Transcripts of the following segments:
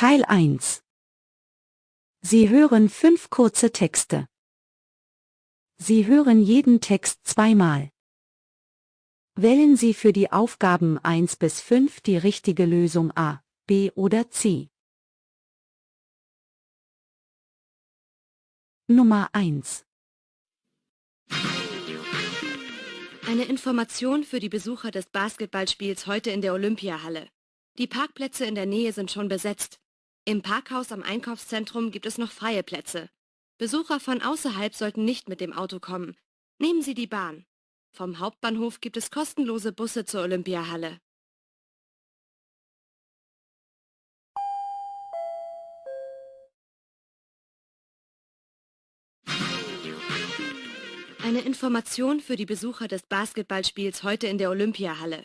Teil 1 Sie hören fünf kurze Texte. Sie hören jeden Text zweimal. Wählen Sie für die Aufgaben 1 bis 5 die richtige Lösung A, B oder C. Nummer 1 Eine Information für die Besucher des Basketballspiels heute in der Olympiahalle. Die Parkplätze in der Nähe sind schon besetzt. Im Parkhaus am Einkaufszentrum gibt es noch freie Plätze. Besucher von außerhalb sollten nicht mit dem Auto kommen. Nehmen Sie die Bahn. Vom Hauptbahnhof gibt es kostenlose Busse zur Olympiahalle. Eine Information für die Besucher des Basketballspiels heute in der Olympiahalle.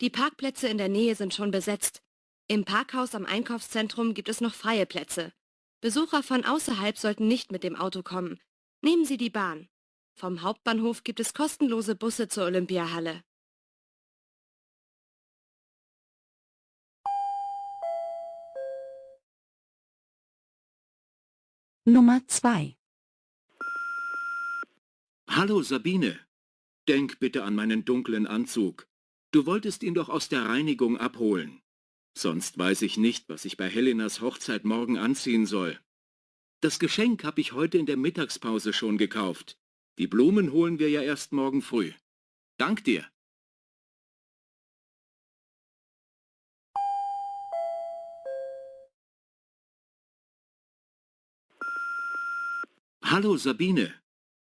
Die Parkplätze in der Nähe sind schon besetzt. Im Parkhaus am Einkaufszentrum gibt es noch freie Plätze. Besucher von außerhalb sollten nicht mit dem Auto kommen. Nehmen Sie die Bahn. Vom Hauptbahnhof gibt es kostenlose Busse zur Olympiahalle. Nummer 2 Hallo Sabine. Denk bitte an meinen dunklen Anzug. Du wolltest ihn doch aus der Reinigung abholen. Sonst weiß ich nicht, was ich bei Helenas Hochzeit morgen anziehen soll. Das Geschenk habe ich heute in der Mittagspause schon gekauft. Die Blumen holen wir ja erst morgen früh. Dank dir. Hallo Sabine.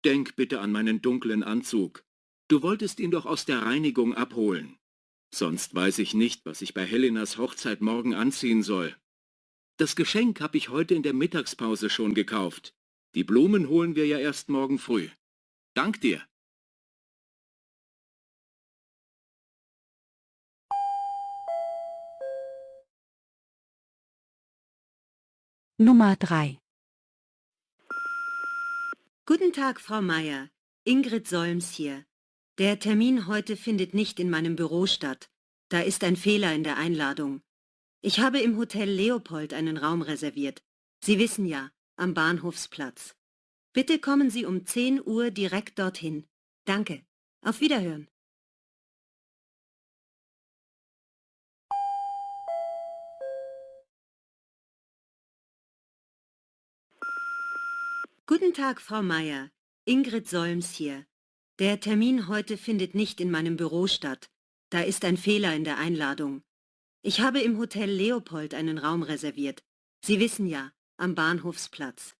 Denk bitte an meinen dunklen Anzug. Du wolltest ihn doch aus der Reinigung abholen. Sonst weiß ich nicht, was ich bei Helenas Hochzeit morgen anziehen soll. Das Geschenk habe ich heute in der Mittagspause schon gekauft. Die Blumen holen wir ja erst morgen früh. Dank dir. Nummer 3 Guten Tag, Frau Meier. Ingrid Solms hier. Der Termin heute findet nicht in meinem Büro statt. Da ist ein Fehler in der Einladung. Ich habe im Hotel Leopold einen Raum reserviert. Sie wissen ja, am Bahnhofsplatz. Bitte kommen Sie um 10 Uhr direkt dorthin. Danke. Auf Wiederhören. Guten Tag, Frau Meier. Ingrid Solms hier. Der Termin heute findet nicht in meinem Büro statt. Da ist ein Fehler in der Einladung. Ich habe im Hotel Leopold einen Raum reserviert. Sie wissen ja, am Bahnhofsplatz.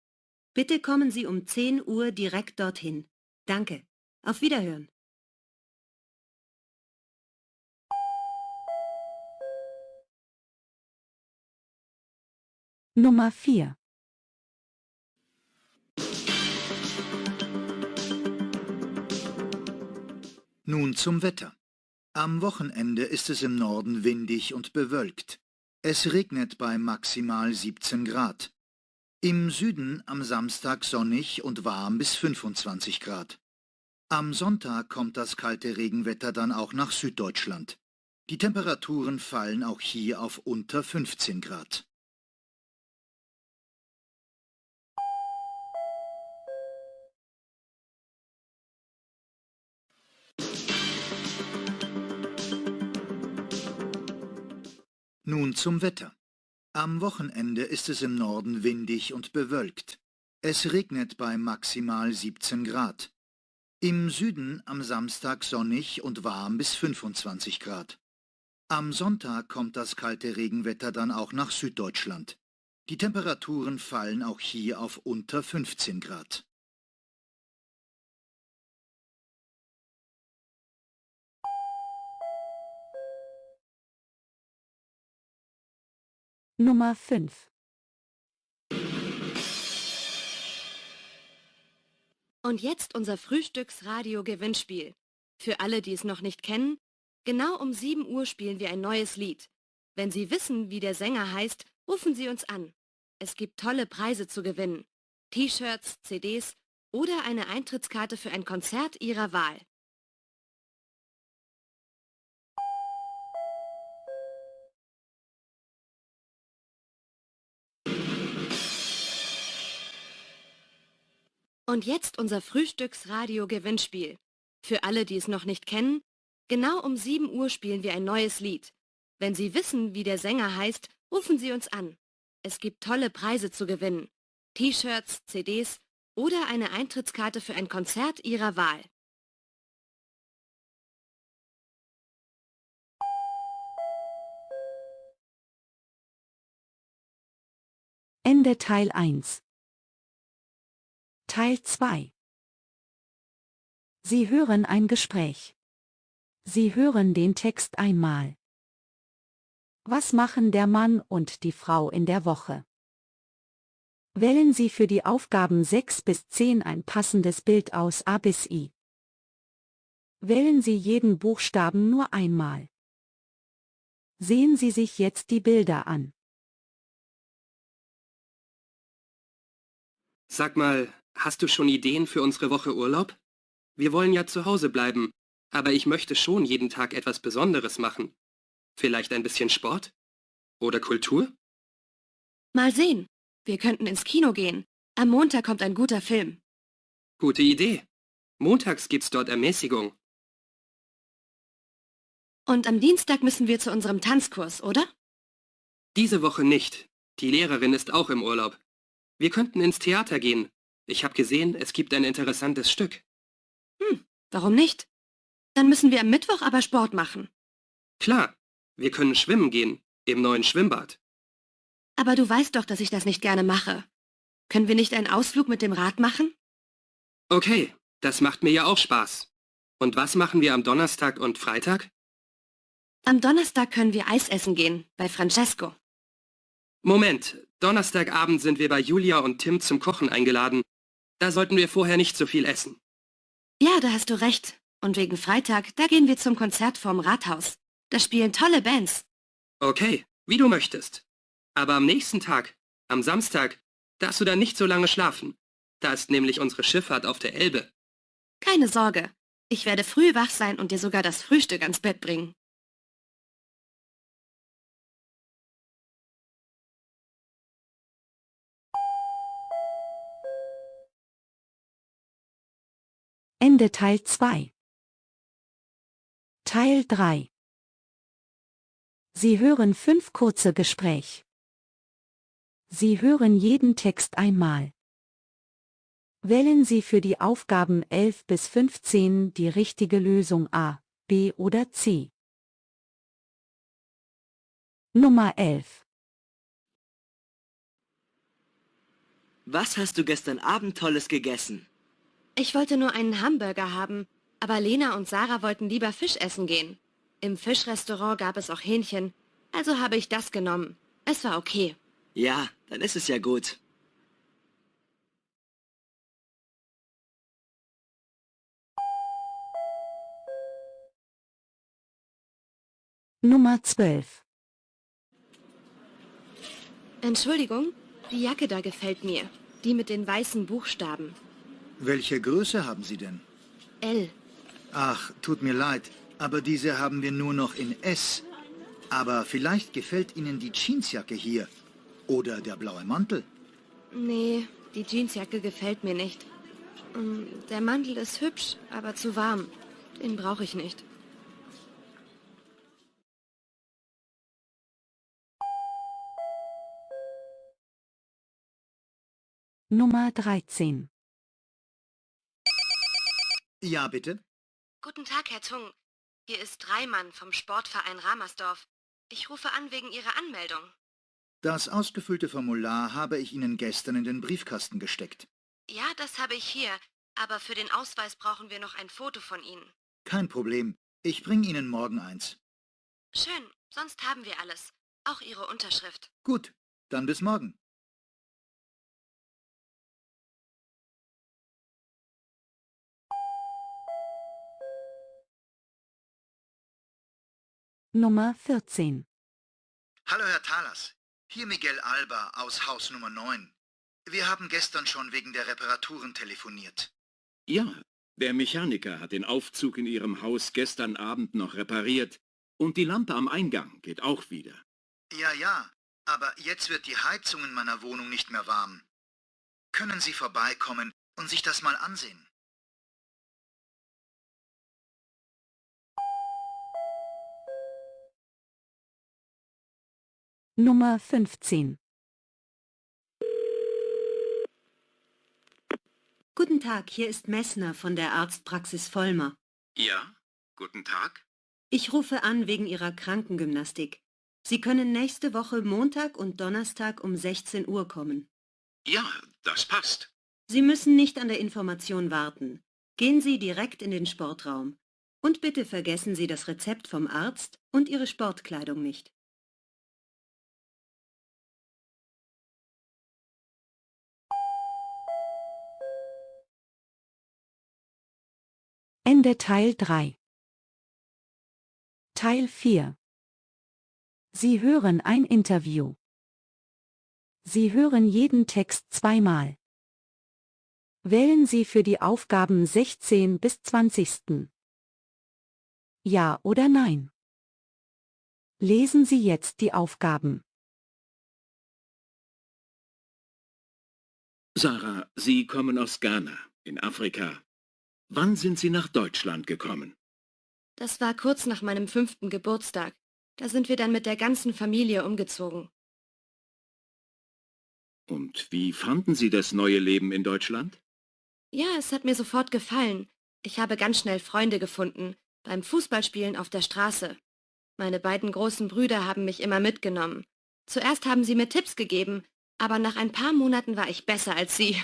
Bitte kommen Sie um 10 Uhr direkt dorthin. Danke. Auf Wiederhören. Nummer 4 Nun zum Wetter. Am Wochenende ist es im Norden windig und bewölkt. Es regnet bei maximal 17 Grad. Im Süden am Samstag sonnig und warm bis 25 Grad. Am Sonntag kommt das kalte Regenwetter dann auch nach Süddeutschland. Die Temperaturen fallen auch hier auf unter 15 Grad. Nun zum Wetter. Am Wochenende ist es im Norden windig und bewölkt. Es regnet bei maximal 17 Grad. Im Süden am Samstag sonnig und warm bis 25 Grad. Am Sonntag kommt das kalte Regenwetter dann auch nach Süddeutschland. Die Temperaturen fallen auch hier auf unter 15 Grad. Nummer 5 Und jetzt unser Frühstücksradio-Gewinnspiel. Für alle, die es noch nicht kennen, genau um 7 Uhr spielen wir ein neues Lied. Wenn Sie wissen, wie der Sänger heißt, rufen Sie uns an. Es gibt tolle Preise zu gewinnen. T-Shirts, CDs oder eine Eintrittskarte für ein Konzert Ihrer Wahl. Und jetzt unser Frühstücksradio-Gewinnspiel. Für alle, die es noch nicht kennen, genau um 7 Uhr spielen wir ein neues Lied. Wenn Sie wissen, wie der Sänger heißt, rufen Sie uns an. Es gibt tolle Preise zu gewinnen. T-Shirts, CDs oder eine Eintrittskarte für ein Konzert Ihrer Wahl. Ende Teil 1. Teil 2. Sie hören ein Gespräch. Sie hören den Text einmal. Was machen der Mann und die Frau in der Woche? Wählen Sie für die Aufgaben 6 bis 10 ein passendes Bild aus A bis I. Wählen Sie jeden Buchstaben nur einmal. Sehen Sie sich jetzt die Bilder an. Sag mal, hast du schon Ideen für unsere Woche Urlaub? Wir wollen ja zu Hause bleiben, aber ich möchte schon jeden Tag etwas Besonderes machen. Vielleicht ein bisschen Sport? Oder Kultur? Mal sehen. Wir könnten ins Kino gehen. Am Montag kommt ein guter Film. Gute Idee. Montags gibt's dort Ermäßigung. Und am Dienstag müssen wir zu unserem Tanzkurs, oder? Diese Woche nicht. Die Lehrerin ist auch im Urlaub. Wir könnten ins Theater gehen. Ich habe gesehen, es gibt ein interessantes Stück. Hm, warum nicht? Dann müssen wir am Mittwoch aber Sport machen. Klar, wir können schwimmen gehen, im neuen Schwimmbad. Aber du weißt doch, dass ich das nicht gerne mache. Können wir nicht einen Ausflug mit dem Rad machen? Okay, das macht mir ja auch Spaß. Und was machen wir am Donnerstag und Freitag? Am Donnerstag können wir Eis essen gehen, bei Francesco. Moment, Donnerstagabend sind wir bei Julia und Tim zum Kochen eingeladen. Da sollten wir vorher nicht so viel essen. Ja, da hast du recht. Und wegen Freitag, da gehen wir zum Konzert vorm Rathaus. Da spielen tolle Bands. Okay, wie du möchtest. Aber am nächsten Tag, am Samstag, darfst du dann nicht so lange schlafen. Da ist nämlich unsere Schifffahrt auf der Elbe. Keine Sorge. Ich werde früh wach sein und dir sogar das Frühstück ans Bett bringen. Ende Teil 2. Teil 3. Sie hören fünf kurze Gespräch. Sie hören jeden Text einmal. Wählen Sie für die Aufgaben 11 bis 15 die richtige Lösung A, B oder C. Nummer 11. Was hast du gestern Abend Tolles gegessen? Ich wollte nur einen Hamburger haben, aber Lena und Sarah wollten lieber Fisch essen gehen. Im Fischrestaurant gab es auch Hähnchen, also habe ich das genommen. Es war okay. Ja, dann ist es ja gut. Nummer 12. Entschuldigung, die Jacke da gefällt mir. Die mit den weißen Buchstaben. Welche Größe haben Sie denn? L. Ach, tut mir leid, aber diese haben wir nur noch in S. Aber vielleicht gefällt Ihnen die Jeansjacke hier. Oder der blaue Mantel. Nee, die Jeansjacke gefällt mir nicht. Mm, Der Mantel ist hübsch, aber zu warm. Den brauche ich nicht. Nummer 13. Ja, bitte? Guten Tag, Herr Tung. Hier ist Reimann vom Sportverein Ramersdorf. Ich rufe an wegen Ihrer Anmeldung. Das ausgefüllte Formular habe ich Ihnen gestern in den Briefkasten gesteckt. Ja, das habe ich hier, aber für den Ausweis brauchen wir noch ein Foto von Ihnen. Kein Problem. Ich bringe Ihnen morgen eins. Schön, sonst haben wir alles. Auch Ihre Unterschrift. Gut, dann bis morgen. Nummer 14. Hallo, Herr Thalas. Hier Miguel Alba aus Haus Nummer 9. Wir haben gestern schon wegen der Reparaturen telefoniert. Ja, der Mechaniker hat den Aufzug in Ihrem Haus gestern Abend noch repariert. Und die Lampe am Eingang geht auch wieder. Ja, ja, aber jetzt wird die Heizung in meiner Wohnung nicht mehr warm. Können Sie vorbeikommen, und sich das mal ansehen. Nummer 15. Guten Tag, hier ist Messner von der Arztpraxis Vollmer. Ja, guten Tag. Ich rufe an wegen Ihrer Krankengymnastik. Sie können nächste Woche Montag und Donnerstag um 16 Uhr kommen. Ja, das passt. Sie müssen nicht an der Information warten. Gehen Sie direkt in den Sportraum. Und bitte vergessen Sie das Rezept vom Arzt und Ihre Sportkleidung nicht. Ende Teil 3. Teil 4. Sie hören ein Interview. Sie hören jeden Text zweimal. Wählen Sie für die Aufgaben 16 bis 20. Ja oder nein? Lesen Sie jetzt die Aufgaben. Sarah, Sie kommen aus Ghana, in Afrika. Wann sind Sie nach Deutschland gekommen? Das war kurz nach meinem fünften Geburtstag. Da sind wir dann mit der ganzen Familie umgezogen. Und wie fanden Sie das neue Leben in Deutschland? Ja, es hat mir sofort gefallen. Ich habe ganz schnell Freunde gefunden, beim Fußballspielen auf der Straße. Meine beiden großen Brüder haben mich immer mitgenommen. Zuerst haben sie mir Tipps gegeben, aber nach ein paar Monaten war ich besser als sie.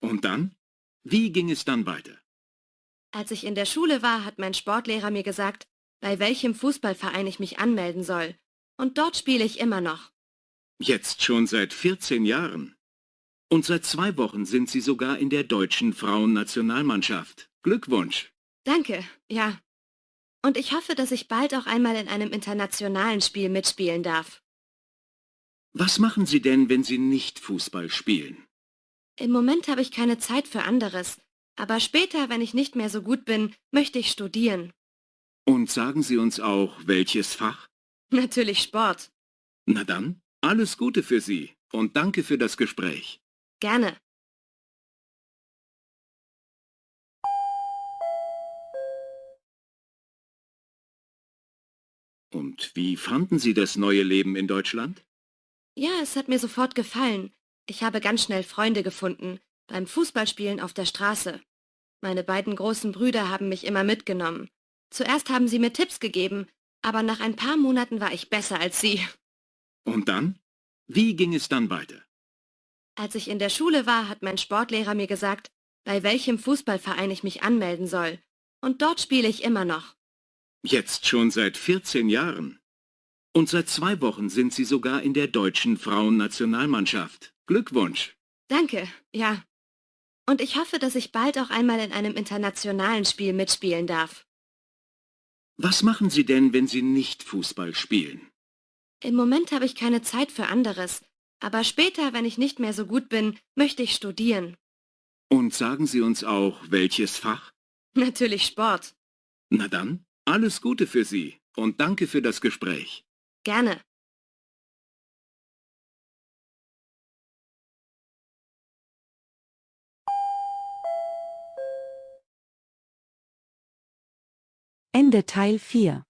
Und dann? Wie ging es dann weiter? Als ich in der Schule war, hat mein Sportlehrer mir gesagt, bei welchem Fußballverein ich mich anmelden soll. Und dort spiele ich immer noch. Jetzt schon seit 14 Jahren. Und seit zwei Wochen sind Sie sogar in der deutschen Frauennationalmannschaft. Glückwunsch. Danke, ja. Und ich hoffe, dass ich bald auch einmal in einem internationalen Spiel mitspielen darf. Was machen Sie denn, wenn Sie nicht Fußball spielen? Im Moment habe ich keine Zeit für anderes, aber später, wenn ich nicht mehr so gut bin, möchte ich studieren. Und sagen Sie uns auch, welches Fach? Natürlich Sport. Na dann, alles Gute für Sie und danke für das Gespräch. Gerne. Und wie fanden Sie das neue Leben in Deutschland? Ja, es hat mir sofort gefallen. Ich habe ganz schnell Freunde gefunden, beim Fußballspielen auf der Straße. Meine beiden großen Brüder haben mich immer mitgenommen. Zuerst haben sie mir Tipps gegeben, aber nach ein paar Monaten war ich besser als sie. Und dann? Wie ging es dann weiter? Als ich in der Schule war, hat mein Sportlehrer mir gesagt, bei welchem Fußballverein ich mich anmelden soll. Und dort spiele ich immer noch. Jetzt schon seit 14 Jahren. Und seit zwei Wochen sind Sie sogar in der deutschen Frauennationalmannschaft. Glückwunsch. Danke, ja. Und ich hoffe, dass ich bald auch einmal in einem internationalen Spiel mitspielen darf. Was machen Sie denn, wenn Sie nicht Fußball spielen? Im Moment habe ich keine Zeit für anderes, aber später, wenn ich nicht mehr so gut bin, möchte ich studieren. Und sagen Sie uns auch, welches Fach? Natürlich Sport. Na dann, alles Gute für Sie und danke für das Gespräch. Gerne. Ende Teil 4.